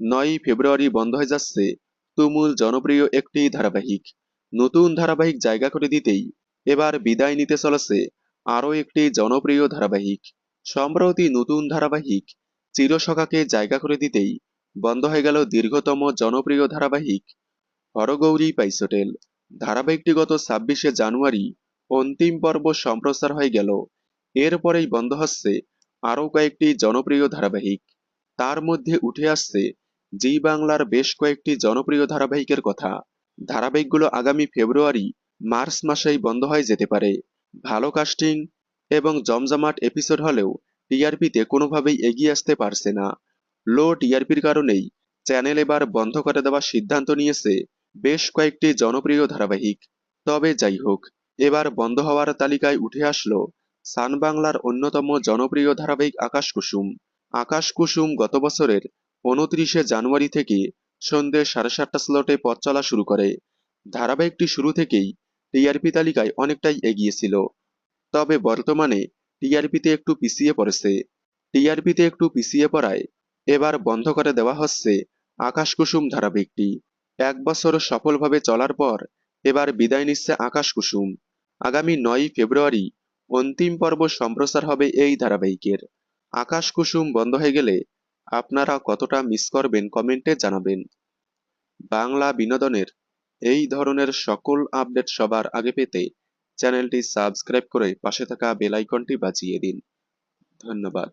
নয়ই ফেব্রুয়ারি বন্ধ হয়ে যাচ্ছে তুমুল জনপ্রিয় একটি ধারাবাহিক। নতুন ধারাবাহিক জায়গা করে দিতেই এবার বিদায় নিতে চলেছে আরও একটি জনপ্রিয় ধারাবাহিক। সম্প্রতি নতুন ধারাবাহিক চিরসখাকে জায়গা করে দিতেই বন্ধ হয়ে গেল দীর্ঘতম জনপ্রিয় ধারাবাহিক হরগৌরী পাইসোটেল ধারাবাহিকটি গত ছাব্বিশে জানুয়ারি অন্তিম পর্ব সম্প্রচার হয়ে গেল। এরপরেই বন্ধ হচ্ছে আরও কয়েকটি জনপ্রিয় ধারাবাহিক। তার মধ্যে উঠে আসছে জি বাংলার বেশ কয়েকটি জনপ্রিয় ধারাবাহিকের কথা। ধারাবাহিকগুলো আগামী ফেব্রুয়ারি, মার্চ মাসেই বন্ধ হয়ে যেতে পারে। ভালো কাস্টিং এবং জমজমাট এপিসোড হলেও টিআরপিতে কোনোভাবেই এগিয়ে আসতে পারছে না। লো টিআরপির কারণেই চ্যানেল এবার বন্ধ করে দেওয়ার সিদ্ধান্ত নিয়েছে বেশ কয়েকটি জনপ্রিয় ধারাবাহিক। তবে যাই হোক, এবার বন্ধ হওয়ার তালিকায় উঠে আসলো সান বাংলার অন্যতম জনপ্রিয় ধারাবাহিক আকাশ কুসুম। আকাশ কুসুম গত বছরের উনত্রিশে জানুয়ারি থেকে সন্ধ্যে সাড়ে সাতটা স্লটে পথ চলা শুরু করে। ধারাবাহিকটি শুরু থেকেই টিআরপি তালিকায় অনেকটাই এগিয়েছিল তবে বর্তমানে টিআরপিতে একটু পিছিয়ে পড়েছে। টিআরপিতে একটু পিছিয়ে পড়ায় এবার বন্ধ করে দেওয়া হচ্ছে আকাশ কুসুম ধারাবাহিকটি। এক বছর সফলভাবে চলার পর এবার বিদায় নিচ্ছে আকাশ কুসুম আগামী নয়ই ফেব্রুয়ারি অন্তিম পর্ব সম্প্রচার হবে এই ধারাবাহিকের। আকাশ কুসুম বন্ধ হয়ে গেলে আপনারা কতটা মিস করবেন কমেন্টে জানাবেন। বাংলা বিনোদনের এই ধরনের সকল আপডেট সবার আগে পেতে চ্যানেলটি সাবস্ক্রাইব করে পাশে থাকা বেলাইকনটি বাজিয়ে দিন। ধন্যবাদ।